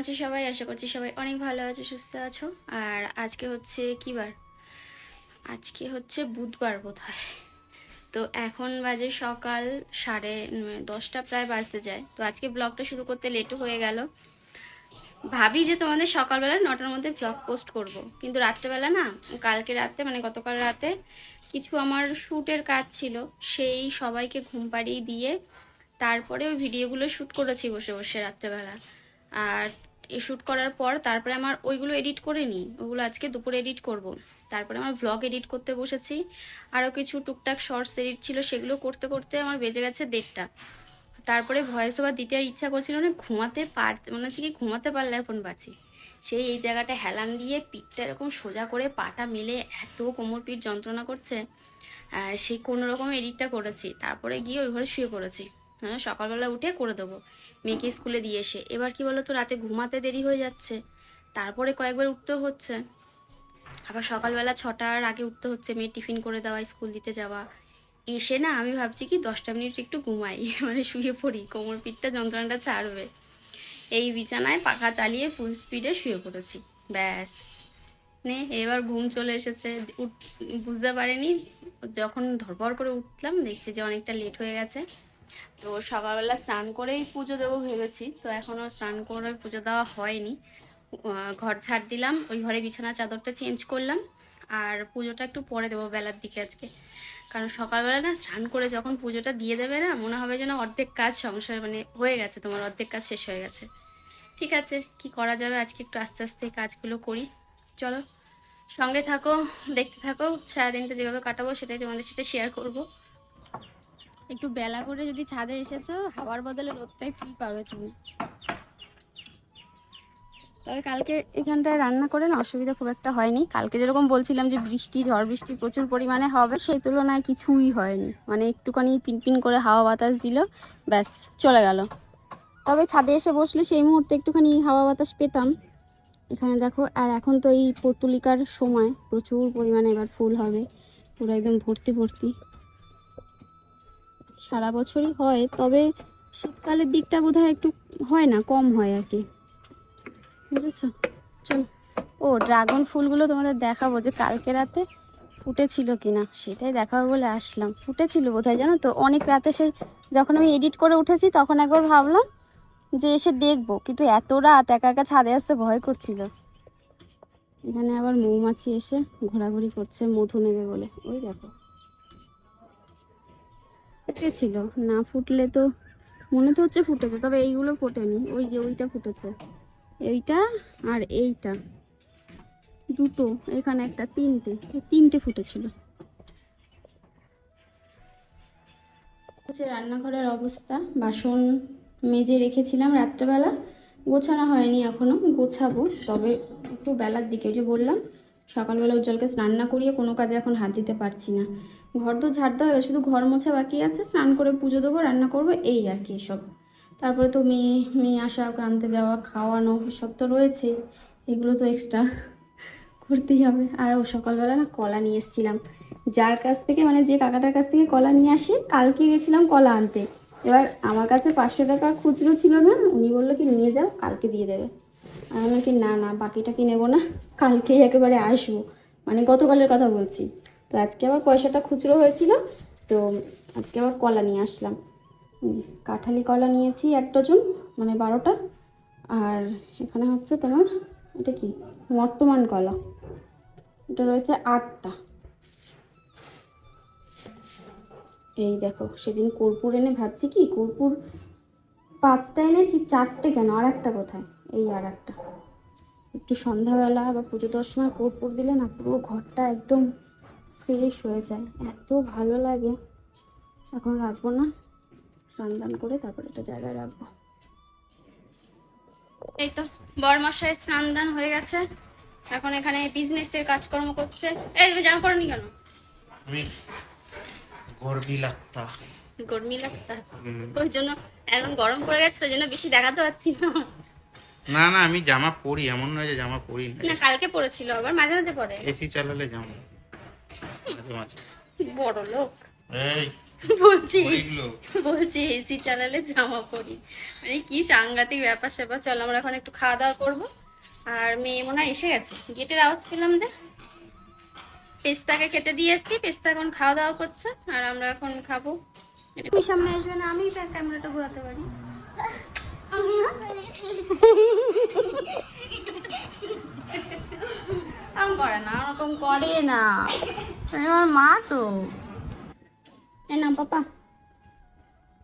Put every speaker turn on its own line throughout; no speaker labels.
আছো সবাই? আশা করছি সবাই অনেক ভালো আছো, সুস্থ আছো। আর আজকে হচ্ছে কী বার? আজকে হচ্ছে বুধবার বোধ হয় তো এখন বাজে সকাল সাড়ে দশটা প্রায় বাজতে যায়। তো আজকে ব্লগটা শুরু করতে লেটও হয়ে গেল। ভাবি যে তোমাদের সকালবেলা নটার মধ্যে ব্লগ পোস্ট করব। কিন্তু রাত্রেবেলা না, কালকে রাতে মানে গতকাল রাতে কিছু আমার শ্যুটের কাজ ছিল, সেই সবাইকে ঘুম পাড়িয়ে দিয়ে তারপরে ওই ভিডিওগুলো শ্যুট করেছি বসে বসে রাত্রেবেলা। আর শ্যুট করার পর তারপরে আমার ওইগুলো এডিট করে নিই। ওগুলো আজকে দুপুরে এডিট করব। তারপরে আমার ভ্লগ এডিট করতে বসেছি। আরও কিছু টুকটাক শর্টস এডিট ছিল, সেগুলো করতে করতে আমার বেজে গেছে দেড়টা। তারপরে ভয়েস ওভার দিতে আর ইচ্ছা করছিল না, ঘুমাতে পার, মনে হচ্ছে কি ঘুমাতে পারলে এখন বাঁচি। সেই এই জায়গাটা হেলান দিয়ে পিঠটা এরকম সোজা করে পাটা মেলে এত কোমর পিঠ যন্ত্রণা করছে। সেই কোনো রকম এডিটটা করেছি। তারপরে গিয়ে ওই ঘরে শুয়ে পড়েছি। মানে সকালবেলা উঠে করে দেবো। মেয়েকে স্কুলে দিয়ে এসে। এবার কি বলো তো রাতে ঘুমাতে দেরি হয়ে যাচ্ছে। তারপরে কয়েকবার উঠতেও হচ্ছে। আবার সকালবেলা ছটার আগে উঠতে হচ্ছে মেয়ে টিফিন করে দেওয়া, স্কুল দিতে যাওয়া। এসে না আমি ভাবছি কি, দশটা মিনিট একটু ঘুমাই। মানে শুয়ে পড়ি, কোমর পিঠটা, যন্ত্রণাটা ছাড়বে। এই বিছানায় পাখা চালিয়ে ফুল স্পিডে শুয়ে পড়েছি। ব্যাস। নে, এবার ঘুম চলে এসেছে। উঠ- বুঝতে পারিনি, যখন ধরপড় করে উঠলাম, দেখছি যে অনেকটা লেট হয়ে গেছে। তো সকালবেলা স্নান করেই পুজো দেবো ভেবেছি। তো এখনও স্নান করে পুজো দেওয়া হয়নি। ঘর ঝাড় দিলাম, ওই ঘরে বিছানা চাদরটা চেঞ্জ করলাম আর পুজোটা একটু পরে দেবো বেলার দিকে আজকে। কারণ সকালবেলা না স্নান করে যখন পুজোটা দিয়ে দেবে না, মনে হবে যেন অর্ধেক কাজ সংসার মানে হয়ে গেছে, তোমার অর্ধেক কাজ শেষ হয়ে গেছে। ঠিক আছে, কি করা যাবে? আজকে একটু আস্তে আস্তে কাজগুলো করি। চলো, সঙ্গে থাকো, দেখতে থাকো, সারাদিনটা যেভাবে কাটাবো সেটাই তোমাদের সাথে শেয়ার করব। একটু বেলা করে যদি ছাদে এসেছ, হাওয়ার বদলে রোদটাই ফিল পাবে তুমি। তবে কালকে এখানটায় রান্না করে না অসুবিধা খুব একটা হয়নি। কালকে যেরকম বলছিলাম যে বৃষ্টি, ঝড় বৃষ্টি প্রচুর পরিমাণে হবে, সেই তুলনায় কিছুই হয়নি। মানে একটুখানি পিনপিন করে হাওয়া বাতাস দিল, ব্যাস, চলে গেল। তবে ছাদে এসে বসলে সেই মুহূর্তে একটুখানি হাওয়া বাতাস পেতাম। এখানে দেখো, আর এখন তো এই পর্তুলিকার সময়, প্রচুর পরিমাণে এবার ফুল হবে। পুরো একদম ভর্তি ভর্তি। সারা বছরই হয়, তবে শীতকালের দিকটা বোধহয় একটু হয় না, কম হয় আর কি। বুঝেছ? চল। ও, ড্রাগন ফুলগুলো তোমাদের দেখাবো যে কালকে রাতে ফুটেছিল কিনা। সেটাই দেখাবো বলে আসলাম। ফুটেছিল বোধহয়, জানো তো? অনেক রাতে সেই যখন আমি এডিট করে উঠেছি, তখন একবার ভাবলাম যে এসে দেখব, কিন্তু এত রাত একা একা ছাদে আসতে ভয় করছিল। এখানে আবার মৌমাছি এসে ঘোরাঘুরি করছে, মধু নেবে বলে। ওই দেখো। ফুটেছিল। না ফুটলে তো মনে তো হচ্ছে ফুটেছে, তবে এইগুলো ফোটেনি। ওই যে ওইটা ফুটেছে। এইটা আর এইটা। দুটো। এখানে একটা, তিনটে। তিনটে ফুটেছিল। হচ্ছে রান্নাঘরের অবস্থা। বাসন মেজে রেখেছিলাম রাত্রেবেলা। গোছানো হয়নি এখনও। গোছাবো। তবে একটু বেলার দিকে, ওই যে বললাম, সকালবেলা উজ্জ্বলকে স্নান না করিয়ে কোনো কাজে এখন হাত দিতে পারছি না। ঘর তো ঝাড় দেওয়া গেছে, শুধু ঘর মোছা বাকি আছে স্নান করে পুজো দেবো রান্না করব এই আর কি সব তারপরে তো মেয়ে মেয়ে আসা ওকে আনতে যাওয়া খাওয়ানো এসব তো রয়েছে এগুলো তো এক্সট্রা করতেই হবে। আর ও সকালবেলা না কলা নিয়ে এসেছিলাম। যার কাছ থেকে মানে যে কাকাটার কাছ থেকে কলা নিয়ে আসি কালকে গেছিলাম কলা আনতে। এবার আমার কাছে পাঁচশো টাকা খুচরো ছিল না উনি বলল কি নিয়ে যাও কালকে দিয়ে দেবে। আর আমি কি না না বাকিটা কি নেব না? কালকেই একেবারে আসব। মানে গতকালের কথা বলছি। তো আজকে আবার পয়সাটা খুচরো হয়েছিল, তো আজকে আবার কলা নিয়ে আসলাম। কাঁঠালি কলা নিয়েছি এক ডজন মানে বারোটা। আর এখানে হচ্ছে তোমার, এটা কি? বর্তমান কলা। এটা রয়েছে আটটা। এই দেখো, সেদিন কর্পূর এনে ভাবছি কি, কর্পূর পাঁচটা এনেছি, চারটে কেন? আর একটা কোথায়? এই আর একটা একটু সন্ধ্যাবেলা বা পুজো দেওয়ার সময় কর্পূর দিলে না পুরো ঘরটা একদম ফ্রেশ হয়ে যায়। এত ভালো লাগে। এখন রাখব না। স্নান করে তারপর একটা জায়গায় রাখব। এই তো বরমশাই স্নান দান হয়ে গেছে। এখন এখানে বিজনেসের কাজকর্ম করছে। এই তুমি জামা পড়নি কেন?
আমি গর্বি লাগতা।
গরমি লাগতা? ওই জন্য এখন গরম পড়ে গেছে ওই জন্য বেশি দেখাতে পারছি না।
না না আমি জামা পরি এমন নয় যে জামা পরি না
কালকে পরেছিল আবার মাঝে মাঝে পরে
এসি চালালে জামা।
বড় লোক।
এই
বলছি বলছি এসি চালালে জামা পরি। মানে কি সাংঘাতিক ব্যাপার স্যাপার। চল আমরা এখন একটু খাওয়া দাওয়া করব। আর মেয়ে মনে হয় এসে গেছে। গেটের আওয়াজ পেলাম যে। পেস্তাকে খেতে দিয়ে এসছি। পেস্তা এখন খাওয়া দাওয়া করছে। আর আমরা এখন খাব। তুমি সামনে আসবে না আমি ক্যামেরাটা ঘোরাতে পারি। এরকম করে না ওরকম করে না। আমার মা তো। এ না পাপা।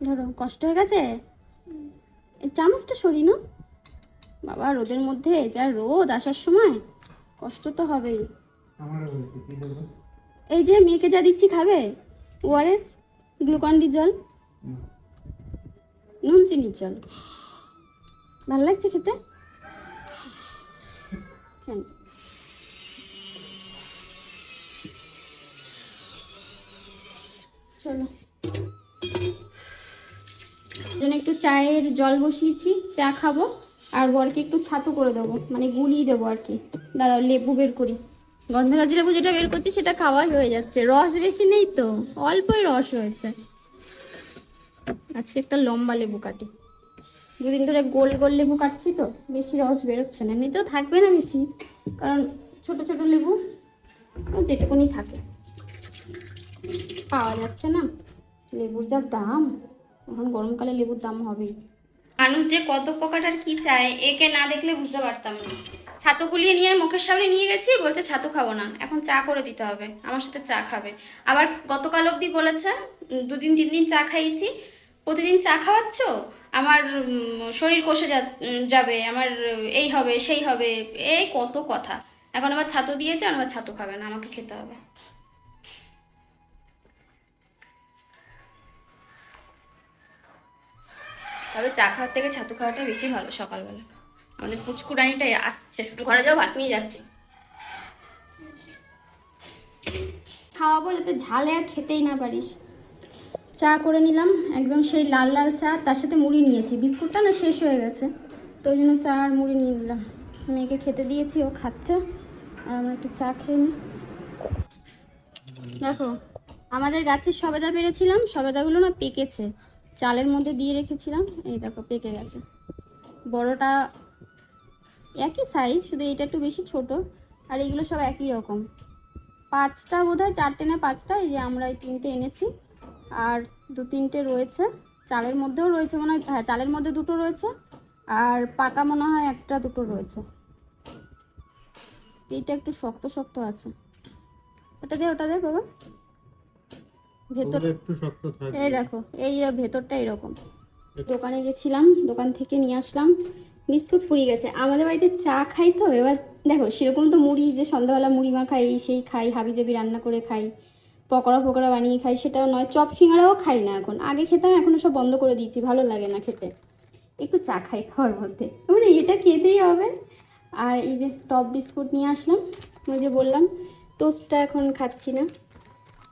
ধরো কষ্ট হয়ে গেছে? চামচটা সরি না বাবা রোদের মধ্যে যা রোদ আসার সময় কষ্ট তো হবেই। এই যে মেয়েকে যা দিচ্ছি খাবে? ওআরএস গ্লুকন ডি জল নুন চিনির জল। ভালো লাগছে খেতে? কেন চলো। জন্য একটু চায়ের জল বসিয়েছি, চা খাব, আর বরকে একটু ছাতু করে দেবো মানে গুলিয়ে দেবো আর কি। দাঁড়াও, লেবু বের করি। গন্ধরাজ লেবু যেটা বের করছি, সেটা খাওয়াই হয়ে যাচ্ছে। রস বেশি নেই তো, অল্পই রস হয়েছে। আজকে একটা লম্বা লেবু কাটি। দুদিন ধরে গোল গোল লেবু কাটছি তো, বেশি রস বেরোচ্ছে না। এমনিতেও থাকবে না বেশি, কারণ ছোট ছোট লেবু যেটুকুনি থাকে। পাওয়া যাচ্ছে না। লেবুর যা দাম, এখন গরমকালে লেবুর দাম হবেই। মানুষ যে কত প্রকার কি চায়, একে না দেখলে বুঝতে পারতাম না। ছাতু গুলিয়ে নিয়ে মুখের সামনে নিয়ে গেছি, বলছে ছাতু খাব না, এখন চা করে দিতে হবে, আমার সাথে চা খাবে। আবার গতকাল অবধি বলেছে দুদিন তিন দিন চা খাইয়েছি, প্রতিদিন চা খাওয়াচ্ছ? আমার শরীর কষে যাবে, আমার এই হবে, সেই হবে, এই কত কথা। এখন আবার ছাতু দিয়েছে, আর আমার ছাতু খাবে না, আমাকে খেতে হবে। তবে চা খাওয়ার থেকে ছাতু খাওয়াটা বেশি ভালো সকালবেলা। আমাদের পুচকুরানিটাই আসছে। ঘরে যাও, ভাত নিয়ে যাচ্ছে। খাওয়াবো যাতে ঝালে আর খেতেই না পারিস। চা করে নিলাম। একদম সেই লাল লাল চা, তার সাথে মুড়ি নিয়েছি। বিস্কুটটা না শেষ হয়ে গেছে, তো ওই জন্য চা আর মুড়ি নিয়ে নিলাম। মেয়েকে খেতে দিয়েছি, ও খাচ্ছে। আর আমরা একটু চা খেয়ে নিই। দেখো, আমাদের গাছের সবেদা পেরেছিলাম, সবেদাগুলো না পেকেছে। চালের মধ্যে দিয়ে রেখেছিলাম, এই দেখো পেকে গেছে। বড়টা একই সাইজ শুধু এটা একটু বেশি ছোট, আর এগুলো সব একই রকম। পাঁচটা বোধ হয় চারটে না পাঁচটা, এই যে আমরা এই তিনটে এনেছি। আর দু তিনটে রয়েছে। চালের মধ্যেও রয়েছে মনে হয় হ্যাঁ চালের মধ্যে দুটো রয়েছে আর পাকা মনে হয় একটা দুটো রয়েছে। এইটা একটু শক্ত শক্ত আছে। ওটা দে ওটা দে বাবা। ভেতর
একটু শক্ত থাকে
এই দেখো এই ভেতরটা এরকম। দোকানে গেছিলাম দোকান থেকে নিয়ে আসলাম। বিস্কুট পুড়িয়ে গেছে। আমাদের বাড়িতে চা খাই তো এবার দেখো সেরকম তো মুড়ি যে সন্ধ্যাবেলা মুড়ি মা খাই সেই খাই হাবি জাবি রান্না করে খাই। পকোড়া ফকোড়া বানিয়ে খাই, সেটাও নয়, চপ সিঙ্গারাও খাই না এখন। আগে খেতাম এখনও সব বন্ধ করে দিয়েছি, ভালো লাগে না খেতে। একটু চা খাই খাওয়ার মধ্যে। মানে এটা খেতেই হবে। আর এই যে টপ বিস্কুট নিয়ে আসলাম, ওই যে বললাম, টোস্টটা এখন খাচ্ছি না।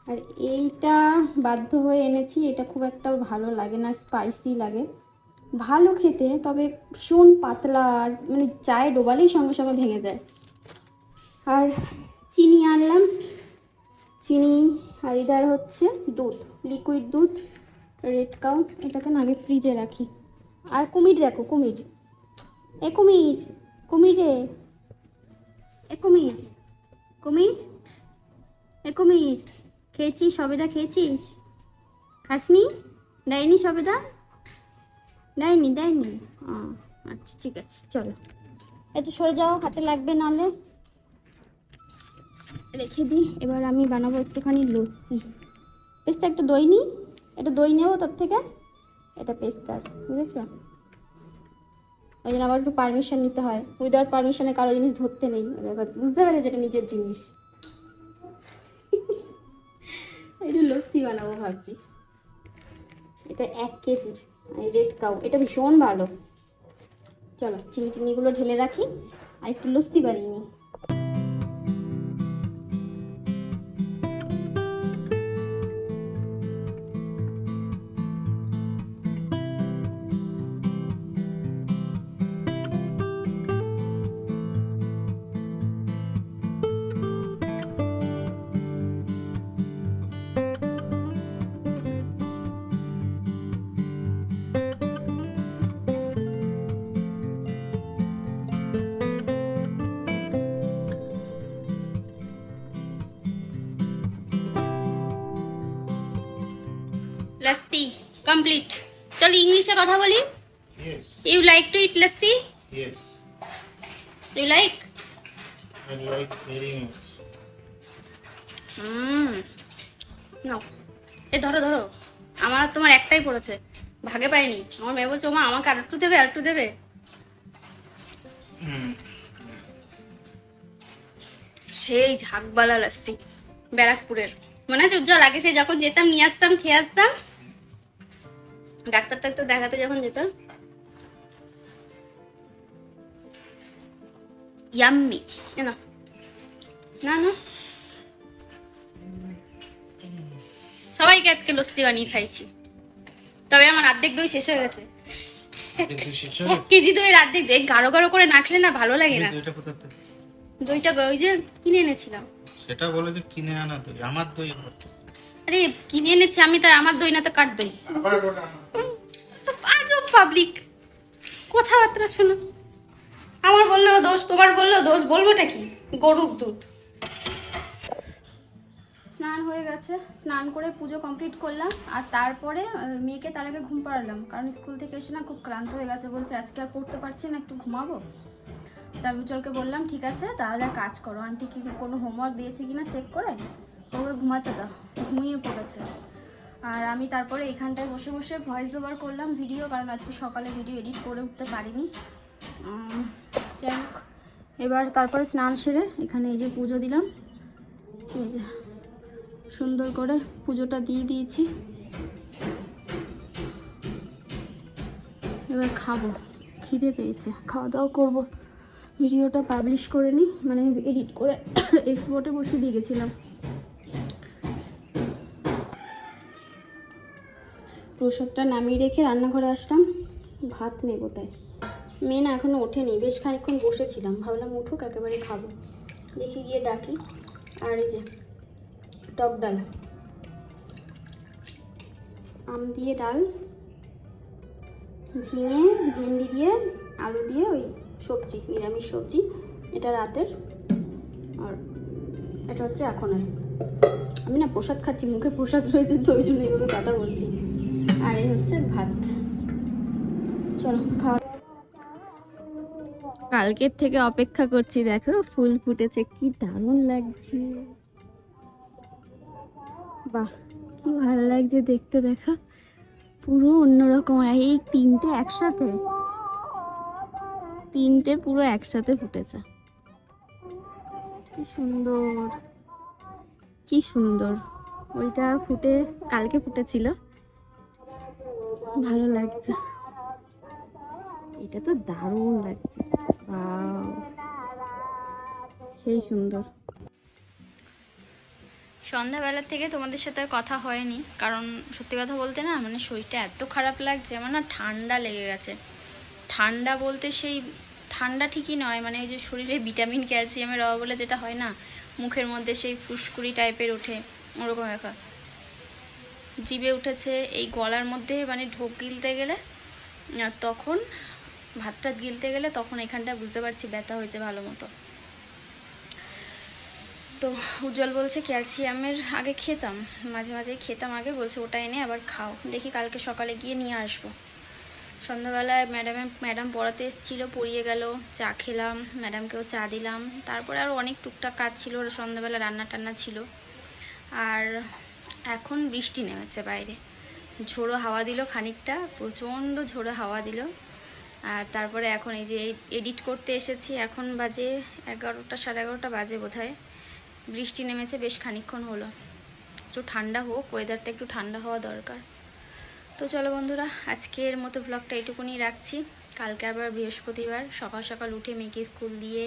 আর এইটা বাধ্য হয়ে এনেছি, এটা খুব একটা ভালো লাগে না স্পাইসি লাগে। ভালো খেতে, তবে ভীষণ পাতলা আর মানে চায়ে ডোবালেই সঙ্গে সঙ্গে ভেঙে যায়। আর চিনি আনলাম চিনি আর ইধার হচ্ছে দুধ লিকুইড দুধ রেড কাউ এটাকে না আগে ফ্রিজে রাখি। আর কুমির দেখো, কুমির। এ কুমির কুমির রে। এ কুমির কুমির, এ কুমির। খেয়েছিস সবেদা, খেয়েছিস? খাসনি? দেয়নি সবেদা? দেয়নি দেয়নি। আচ্ছা ঠিক আছে, চলো। একটু সরে যাও, হাতে লাগবে নাহলে রেখে দিই। এবার আমি বানাবো একটুখানি লস্যি। পেস্তা একটু দই নিই। একটু দই নেব তোর থেকে। এটা পেস্তার বুঝেছ? ওই জন্য আবার একটু পারমিশন নিতে হয়। উইদাউট পারমিশনে কারও জিনিস ধরতে নেই। বুঝতে পারে যেটা নিজের জিনিস। একটু লস্যি বানাবো ভাবছি। এটা এক কেজির। রেড কাউ এটা ভীষণ ভালো। চলো চিনি টিনিগুলো ঢেলে রাখি। আর একটু লস্যি বানিয়ে নিই। কমপ্লিট চল ইংলিশে কথা বলি? You like to eat
yes.
You like
I like very much.
হুম। নাও। এ ধরো ধরো। আমার তোমার একটাই পড়েছে। ভাগে পাইনি। আমার মেয়ে বলছে মা আমাকে আর একটু দেবে আর একটু দেবে? সেই ঝাঁকবালা লাস্সি ব্যারাকপুরের। মনে আছে? উজ্জ্বল আগে সেই যখন যেতাম নিয়ে আসতাম খেয়ে আসতাম? ডাক্তার টাক্তার দেখাতে যখন যেতাম। ইয়াম্মি। না না। না সবাইকে আজকে লস্যি বানিয়ে খাইছি। তবে আমার অর্ধেক দই শেষ হয়ে গেছে। এক কেজি দইয়ের অর্ধেক দেখ গাঢ় গাঢ় করে না খেলে না ভালো লাগে না।
দইটা
ওই যে কিনে এনেছিলাম।
সেটা বলে যে কিনে আনা দই আমার দই।
আরে কিনে এনেছি আমি তার আমার দই না তো কার দই? আজব পাবলিক কথাবার্তা শোনো। আমার বললেও দোষ তোমার বললেও দোষ বলবোটা কি? গরুর দুধ। স্নান হয়ে গেছে স্নান করে পুজো কমপ্লিট করলাম আর তারপরে মেয়েকে তার আগে ঘুম পাড়ালাম কারণ স্কুল থেকে এসে না খুব ক্লান্ত হয়ে গেছে বলছে আজকে আর পড়তে পারছি না একটু ঘুমাবো। তা আমি উজ্জ্বলকে বললাম ঠিক আছে তাহলে এক কাজ করো আন্টি কি কোনো হোমওয়ার্ক দিয়েছে কিনা চেক করে? ওকে ঘুমাতে দাও, ঘুমিয়ে পড়েছে। আর আমি তারপরে এখানটায় বসে বসে ভয়েস ওভার করলাম ভিডিও কারণ আজকে সকালে ভিডিও এডিট করে উঠতে পারিনি। যাই হোক, এবার তারপরে স্নান সেরে এখানে এই যে পুজো দিলাম। এই যে সুন্দর করে পুজোটা দিয়ে দিয়েছি। এবার খাব, খিদে পেয়েছে। খাওয়া দাওয়া করব। ভিডিওটা পাবলিশ করে নিই মানে এডিট করে এক্সপোর্টে বসে দিয়ে গেছিলাম। প্রসাদটা নামিয়ে রেখে রান্নাঘরে আসলাম। ভাত নেব তাই। মেয়ে না এখনও ওঠেনি, বেশ খানিকক্ষণ বসেছিলাম। ভাবলাম উঠুক, একেবারে খাব। দেখি গিয়ে ডাকি। আর এই যে, টক ডাল। আম দিয়ে ডাল, ঝিঙে, ভেন্ডি দিয়ে, আলু দিয়ে ওই সবজি, নিরামিষ সবজি। এটা রাতের। আর এটা হচ্ছে এখন আর আমি না প্রসাদ খাচ্ছি, মুখে প্রসাদ রয়েছে, তো ওই জন্য এইভাবে কথা বলছি। আর এই হচ্ছে ভাত। চলো, খাওয়া কালকের থেকে অপেক্ষা করছি, দেখো, ফুল ফুটেছে, কি দারুণ লাগছে। বাহ, কি ভালো লাগছে দেখতে, দেখো। পুরো অন্যরকম এই তিনটে একসাথে। তিনটে পুরো একসাথে ফুটেছে। কি সুন্দর। কি সুন্দর। ওইটা ফুটে, কালকে ফুটেছিল। ভালো লাগছে। এটা তো দারুণ লাগছে। সেই সুন্দর। সন্ধ্যাবেলা থেকে তোমাদের সাথে আর কথা হয়নি। কারণ সত্যি কথা বলতে না মানে শরীরটা এত খারাপ লাগছে, আমার না ঠান্ডা লেগে গেছে। ঠান্ডা বলতে সেই ঠান্ডা ঠিকই নয় মানে ওই যে শরীরে ভিটামিন, ক্যালসিয়ামের অভাব বলে যেটা হয় না, মুখের মধ্যে সেই ফুসকুড়ি টাইপের ওঠে, ওরকম ব্যাপার। জিভে উঠেছে এই গলার মধ্যে মানে ঢোক গিলতে গেলে তখন ভাত টাত গিলতে গেলে তখন এখানটা বুঝতে পারছি ব্যথা হয়েছে ভালো মতো। তো উজ্জ্বল বলছে, ক্যালসিয়ামের আগে খেতাম, মাঝে মাঝে খেতাম আগে, বলছে ওটা এনে আবার খাও, দেখি কালকে সকালে গিয়ে নিয়ে আসব। সন্ধ্যাবেলায় ম্যাডামে, ম্যাডাম পড়াতে এসেছিল, পড়িয়ে গেল, চা খেলাম, ম্যাডামকেও চা দিলাম, তারপরে আরও অনেক টুকটাক কাজ ছিল, সন্ধ্যাবেলা রান্না টান্না ছিল। আর এখন বৃষ্টি নেমেছে বাইরে। ঝোড়ো হাওয়া দিল খানিকটা, প্রচণ্ড ঝোড়ো হাওয়া দিল। আর তারপরে এখন এই যে এডিট করতে এসেছি, এখন বাজে এগারোটা, সাড়ে এগারোটা বাজে বোধহয়। বৃষ্টি নেমেছে বেশ খানিকক্ষণ হলো। একটু ঠান্ডা হোক ওয়েদারটা একটু ঠান্ডা হওয়া দরকার। তো চলো বন্ধুরা, আজকের মতো ব্লগটা এটুকুনি রাখছি। কালকে আবার বৃহস্পতিবার, সকাল সকাল উঠে মেয়েকে স্কুল দিয়ে,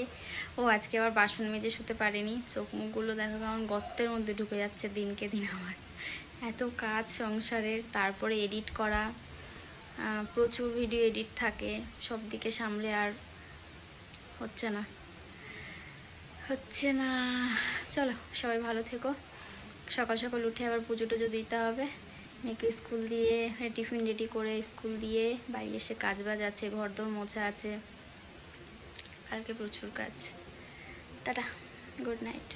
ও আজকে আবার বাসন মেজে শুতে পারেনি। চোখ মুখগুলো দেখো কেমন গর্তের মধ্যে ঢুকে যাচ্ছে দিনকে দিন আমার। এত কাজ সংসারের, তারপরে এডিট করা প্রচুর ভিডিও এডিট থাকে, সব দিকে সামলে আর হচ্ছে না। হচ্ছে না। চলো, সবাই ভালো থেকো। সকাল সকাল উঠে আবার পুজো টুজো দিতে হবে। মেয়েকে স্কুল দিয়ে টিফিন রেডি করে স্কুল দিয়ে বাড়ি এসে কাজ বাজ আছে ঘর দোর মোছা আছে। কালকে প্রচুর কাজ। Tata good night